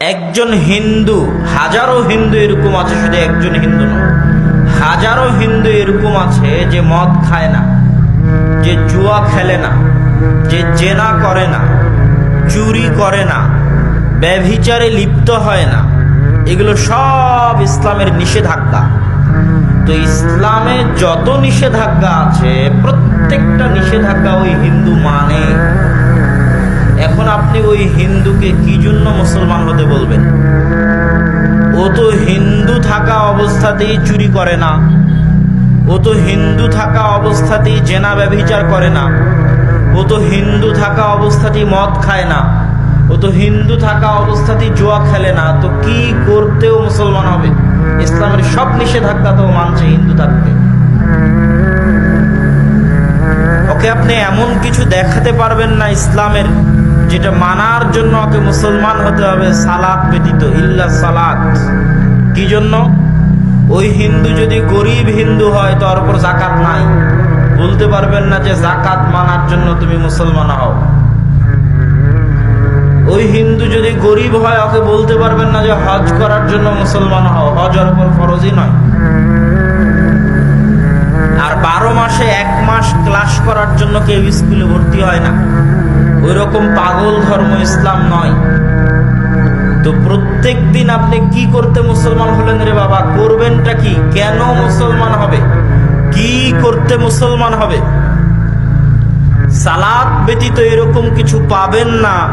একজন হিন্দু, হাজারো হিন্দু এরকম আছে, শুধু একজন হিন্দু নয়। হাজারো হিন্দু এরকম আছে যে মদ খায় না, যে জুয়া খেলে না, যে জেনা করে না, চুরি করে না, ব্যভিচারে লিপ্ত হয় না। এগুলো সব ইসলামের নিষেধাজ্ঞা। তো ইসলামে যত নিষেধাজ্ঞা আছে, প্রত্যেকটা নিষেধাজ্ঞা ওই হিন্দু মানে। এখন আপনি ওই হিন্দুকে কি জন্য মুসলমান হতে বলবেন? ও তো হিন্দু থাকা অবস্থাতেই চুরি করে না। ও তো হিন্দু থাকা অবস্থাতেই জেনা ব্যভিচার করে না। ও তো হিন্দু থাকা অবস্থাতেই মদ খায় না। ও তো হিন্দু থাকা অবস্থাতেই জুয়া খেলে না। তো কি করতেও মুসলমান হবে? ইসলামের সব নিষেধাজ্ঞা তো মানছে হিন্দু থাকতে ওকে, আপনি এমন কিছু দেখাতে পারবেন না ইসলামের। যেটা মানার জন্য ওকে মুসলমান হতে হবে সালাদ ব্যতীত, ইল্লা সালাদ কি জন্য? ওই হিন্দু যদি গরিব হিন্দু হয় তার উপর জাকাত নাই। বলতে পারবেন না যে জাকাত মানার জন্য তুমি মুসলমান হও। ওই হিন্দু যদি গরিব হয়, ওকে বলতে পারবেন না যে হজ করার জন্য মুসলমান হও। হজ ওর উপর ফরজই নয়। আর বারো মাসে এক মাস ক্লাস করার জন্য কেউ স্কুলে ভর্তি হয় না। ওই রকম পাগল ধর্ম ইসলাম নয়। তো প্রত্যেক দিন আপনি কি করতে মুসলমান হলেন রে বাবা? করবেনটা কি? কেন মুসলমান হবে? কি করতে মুসলমান হবে? সালাদ ব্যতীত এরকম কিছু পাবেন না।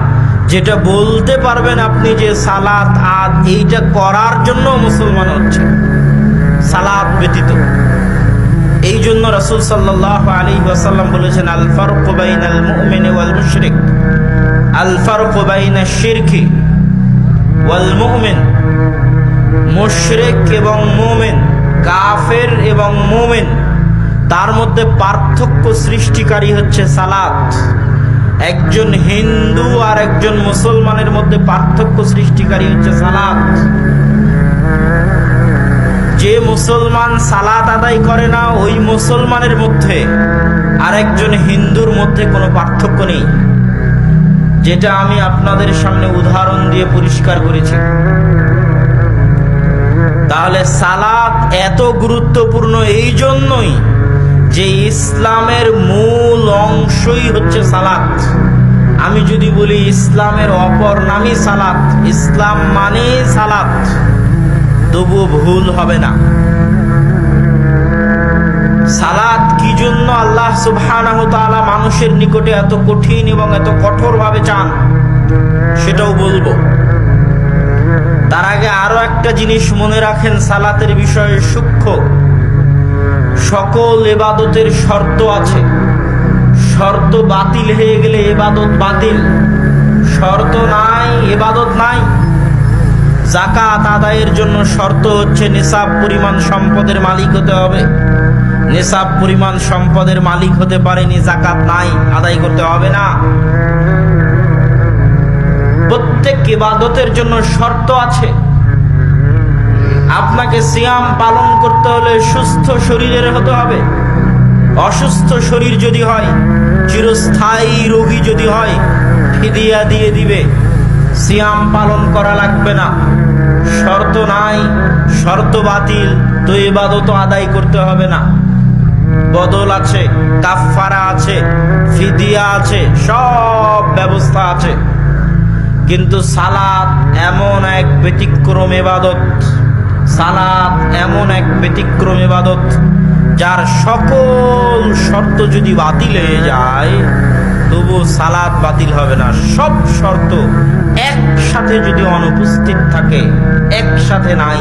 যেটা বলতে পারবেন আপনি যে সালাত আদ এইটা করার জন্য মুসলমান হচ্ছে। সালাদ ব্যতীত। জন্য রসুল সাল্লাহ আলী ওয়াসাল্লাম বলেছেন, আল ফারুক বাইন আল মুমিন ওয়াল মুশরিক। আল ফারুক বাইন শিরকি ওয়াল মুমিন। মুশরিক এবং মুমিন, কাফের এবং মুমিন, তার মধ্যে পার্থক্য সৃষ্টিকারী হচ্ছে সালাত। একজন হিন্দু আর একজন মুসলমানের মধ্যে পার্থক্য সৃষ্টিকারী হচ্ছে সালাত। যে মুসলমান সালাত আদায় করে না, ওই মুসলমানের মধ্যে আরেকজন হিন্দুর মধ্যে কোনো পার্থক্য নেই। যেটা আমি আপনাদের সামনে উদাহরণ দিয়ে পরিষ্কার করেছি। তাহলে সালাত এত গুরুত্বপূর্ণ এই জন্যই যে ইসলামের মূল অংশই হচ্ছে সালাত। আমি যদি বলি ইসলামের অপর নামই সালাত, ইসলাম মানে সালাত। তবু ভুল হবে না। সালাদ কি জন্য আল্লাহ সুবহানাহু তাআলা মানুষের নিকটে এত কঠিন এবং এত কঠোরভাবে চান, সেটাও বলব। তার আগে আরও একটা জিনিস মনে রাখেন, সালাতের বিষয়ে সূক্ষ্ম। সকল এবাদতের শর্ত আছে। শর্ত বাতিল হয়ে গেলে এবাদত বাতিল। শর্ত নাই, এবাদত নাই। জাকাত আদায়ের জন্য শর্ত হচ্ছে নিসাব পরিমাণ সম্পদের মালিক হতে হবে। নিসাব পরিমাণ সম্পদের মালিক হতে পারেনি জাকাত নাই, আদায় করতে হবে না। প্রত্যেক ইবাদতের জন্য শর্ত আছে। আপনাকে সিয়াম পালন করতে হলে সুস্থ শরীরের হতে হবে। অসুস্থ শরীর যদি হয়, চিরস্থায়ী রোগী যদি হয়, ফিদিয়া দিয়ে দিবে। সিয়াম পালন করা লাগবে না। শর্ত নাই, শর্ত বাতিল, তো এবাদত আদায় করতে হবে না। বদল আছে কাফারা আছে, ফিদিয়া আছে, সব ব্যবস্থা আছে। কিন্তু সালাদ এমন এক ব্যতিক্রম এবাদত সালাদ এমন এক ব্যতিক্রম এবাদত যার সকল শর্ত যদি বাতিল হয়ে যায় তবু সালাদ বাতিল হবে না। সব শর্ত একসাথে যদি অনুপস্থিত থাকে, একসাথে নাই।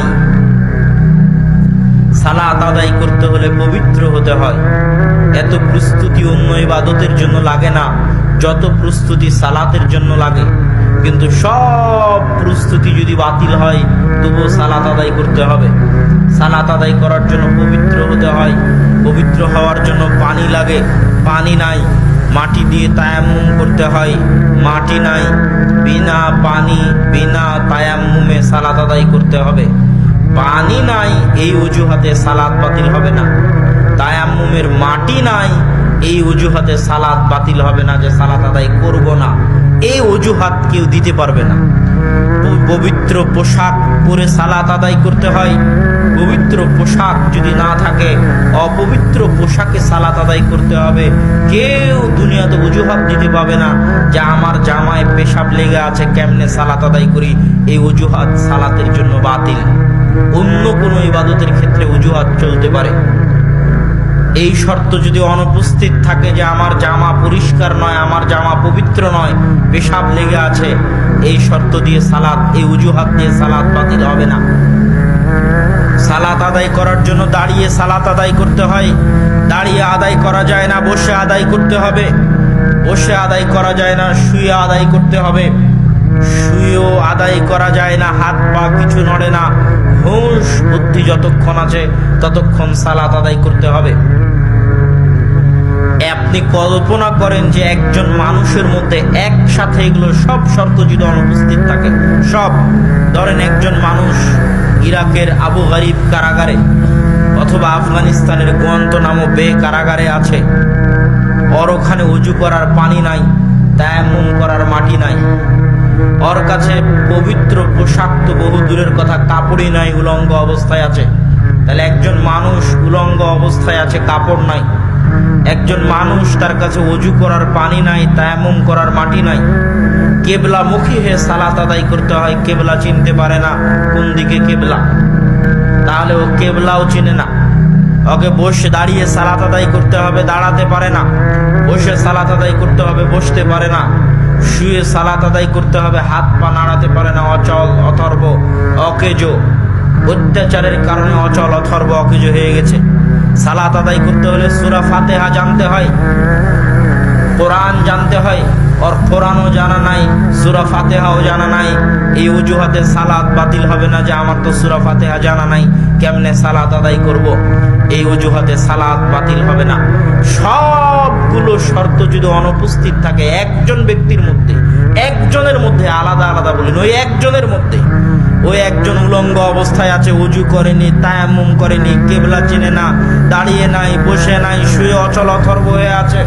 সালাত আদায় করতে হলে পবিত্র হতে হয়। এত প্রস্তুতি অন্য ইবাদতের জন্য লাগে না। যত প্রস্তুতি সালাতের জন্য লাগে। কিন্তু সব প্রস্তুতি যদি বাতিল হয়, তবুও সালাত আদায় করতে হবে। সালাত আদায় করার জন্য পবিত্র হতে হয়। পবিত্র হওয়ার জন্য পানি লাগে। পানি নাই। মাটি দিয়ে তায়াম্মুম করতে হয়। মাটি নাই, বিনা পানি, বিনা তায়াম্মুমে সালাদ আদায় করতে হবে। পানি নাই, এই অজুহাতে সালাদ বাতিল হবে না। তায়াম্মুমের মাটি নাই, এই অজুহাতে সালাদ বাতিল হবে না যে সালাদ আদায় করব না। এই অজুহাত কেউ দিতে পারবে না। পবিত্র পোশাক পরে সালাত আদায় করতে হয়। পবিত্র পোশাক যদি না থাকে, অপবিত্র পোশাকে সালাত আদায় করতে হবে। কেউ দুনিয়াতে অজুহাত দিতে পাবে না, যে আমার জামায় পেশাব লেগে আছে, কেমনে সালাত আদায় করি? এই অজুহাত সালাতের জন্য বাতিল। অন্য কোনো ইবাদতের ক্ষেত্রে অজুহাত চলতে পারে। এই শর্ত যদি অনুপস্থিত থাকে যে আমার জামা পরিষ্কার নয়, আমার জামা পবিত্র নয়, পেশাব লেগে আছে, এই শর্ত দিয়ে সালাত, এই অজুহাত দিয়ে সালাত বাতিল হবে না। সালাত আদায় করার জন্য দাঁড়িয়ে সালাত আদায় করতে হয়। দাঁড়িয়ে আদায় করা যায় না, বসে আদায় করতে হবে। বসে আদায় করা যায় না, শুয়ে আদায় করতে হবে। শুয়েও আদায় করা যায় না, হাত পা কিছু নড়ে না। হুঁশ বুদ্ধি যতক্ষণ আছে, ততক্ষণ সালাত আদায় করতে হবে। আপনি কল্পনা করেন যে একজন মানুষের মধ্যে একসাথে এগুলো সব শর্ত যদি অনুপস্থিত থাকে, সব। ধরেন একজন মানুষ ইরাকের আবু গরিব কারাগারে অথবা আফগানিস্তানের গোয়ান্ত নামক বে কারাগারে আছে। ওর ওখানে উজু করার পানি নাই, তায়াম্মুম করার মাটি নাই। ওর কাছে পবিত্র পোশাক তো বহু দূরের কথা কাপড়ই নাই, উলঙ্গ অবস্থায় আছে। তাহলে একজন মানুষ উলঙ্গ অবস্থায় আছে, কাপড় নাই। একজন মানুষ তার কাছে অজু করার পানি নাই তায়ামুম করার মাটি নাই। কেবলা মুখী হয়ে সালাত আদায় করতে হয়, কেবলা চিনতে পারে না কোন দিকে কেবলা। তাহলে ও কেবলাও চিনে না। ওকে বসে দাঁড়িয়ে সালাত আদায় করতে হবে, দাঁড়াতে পারে না। বসে সালাত আদায় করতে হবে, বসতে পারে না। শুয়ে সালাত আদায় করতে হবে, হাত পা নাড়াতে পারে না, অচল, অথর্ব, অকেজো। অত্যাচারের কারণে অচল, অথর্ব, অকেজো হয়ে গেছে। সালাত আদায় করতে হলে সুরা ফাতেহা জানতে হয়, কোরআন জানতে হয় ওর কোরআনও জানা নাই, সুরা ফাতেহাও জানা নাই। এই অজুহাতে সালাত বাতিল হবে না যে আমার তো সুরা ফাতেহা জানা নাই, কেমনে সালাত আদায় করব। এই অজুহাতে সালাত বাতিল হবে না। সবগুলো শর্ত যদি অনুপস্থিত থাকে, একজন ব্যক্তির মধ্যে, একজনের মধ্যে আলাদা আলাদা বলেন ওই একজনের মধ্যে। ওই একজন উলঙ্গ অবস্থায় আছে, উজু করেনি, তায়াম্মুম করেনি, কেবলা চিনে না, দাঁড়িয়ে নাই, বসে নাই, শুয়ে অচল অথর্ব হয়ে আছে।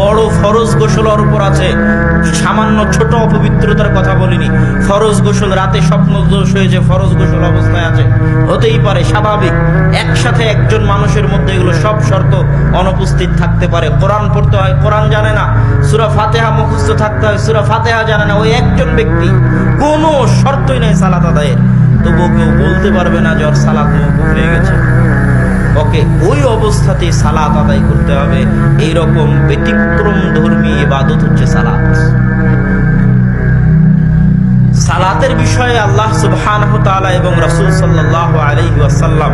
বড় ফরজ গোসল ওর উপর আছে, সামান্য ছোট অপবিত্রতার কথা বলিনি। ফরজ গোসল রাতে স্বপ্ন দোষ হয়েছে ফরজ গোসল অবস্থায় আছে, হতেই পারে, স্বাভাবিক। একসাথে একজন মানুষের মধ্যে এগুলো অনুপস্থিত থাকতে পারে। কোরআন পড়তে হয়, কোরআন জানে না। সুরা ফাতেহা মুখস্থ থাকতে হয়, সুরা ফাতেহা জানে না। ওই একজন ব্যক্তি কোনো শর্তই নেই সালাত আদায়ের। তবুও কেউ বলতে পারবে না যে ওর সালাত মৌকুফ হয়ে গেছে। ওকে, ওই অবস্থাতেই সালাত আদায় করতে হবে। এইরকম ব্যতিক্রম ধর্মী ইবাদত হচ্ছে সালাত। সালাতের বিষয়ে আল্লাহ সুবহানাহু তাআলা এবং রাসূল সাল্লাল্লাহু আলাইহি ওয়াসাল্লাম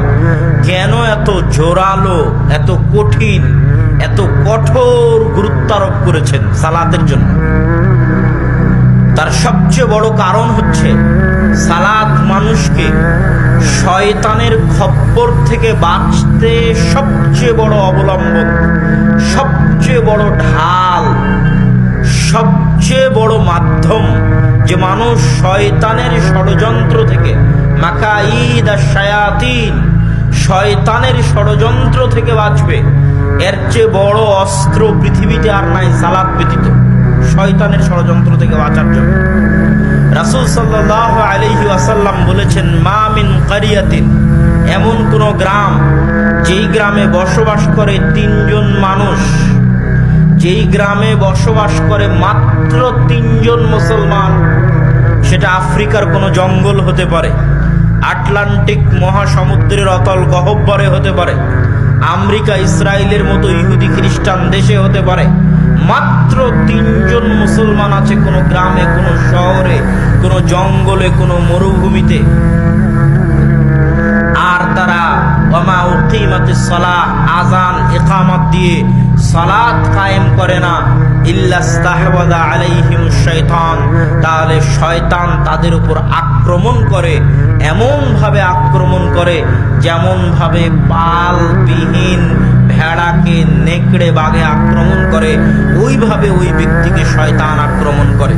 কেন এত জোরালো, এত কঠিন, এত কঠোর গুরুত্বারোপ করেছেন সালাতের জন্য? তার সবচেয়ে বড় কারণ হচ্ছে সালাত মানুষকে শয়তানের খপ্পর থেকে বাঁচতে সবচেয়ে বড় অবলম্বন, সবচেয়ে বড় ঢাল, সবচেয়ে বড় মাধ্যম যে মানুষ শয়তানের ষড়যন্ত্র থেকে মাকা ঈদ আর শায়াতিন শয়তানের ষড়যন্ত্র থেকে বাঁচবে। এর চেয়ে বড় অস্ত্র পৃথিবীতে আর নাই সালাদ ব্যতীত। শয়তানের ষড়যন্ত্র থেকে বাঁচার জন্য। রাসুল সাল্লাহ আলহি আসাল্লাম বলেছেন, মা মিন কারিয়াতিন। এমন কোন গ্রাম, যেই গ্রামে বসবাস করে তিনজন মানুষ, যেই গ্রামে বসবাস করে মাত্র তিনজন মুসলমান সেটা আফ্রিকার কোনো জঙ্গল হতে পারে, আটলান্টিক মহাসমুদ্রের অতল গহব্বরে হতে পারে, আমেরিকা, ইসরায়েলের মতো ইহুদি খ্রিস্টান দেশে হতে পারে। মাত্র তিনজন মুসলমান আছে কোনো গ্রামে, কোনো শহরে, কোনো জঙ্গলে, কোনো মরুভূমিতে। আর তারা ওমা উকিমাতে সলাহ আজান একামত দিয়ে সালাত কায়েম করে না। আলাইহিম শয়তান তাহলে শয়তান তাদের উপর আক্রমণ করে এমন ভাবে আক্রমণ করে যেমন ভাবে পালবিহীন ভেড়াকে নেকড়ে বাঘে আক্রমণ করে, ওইভাবে ওই ব্যক্তিকে শয়তান আক্রমণ করে।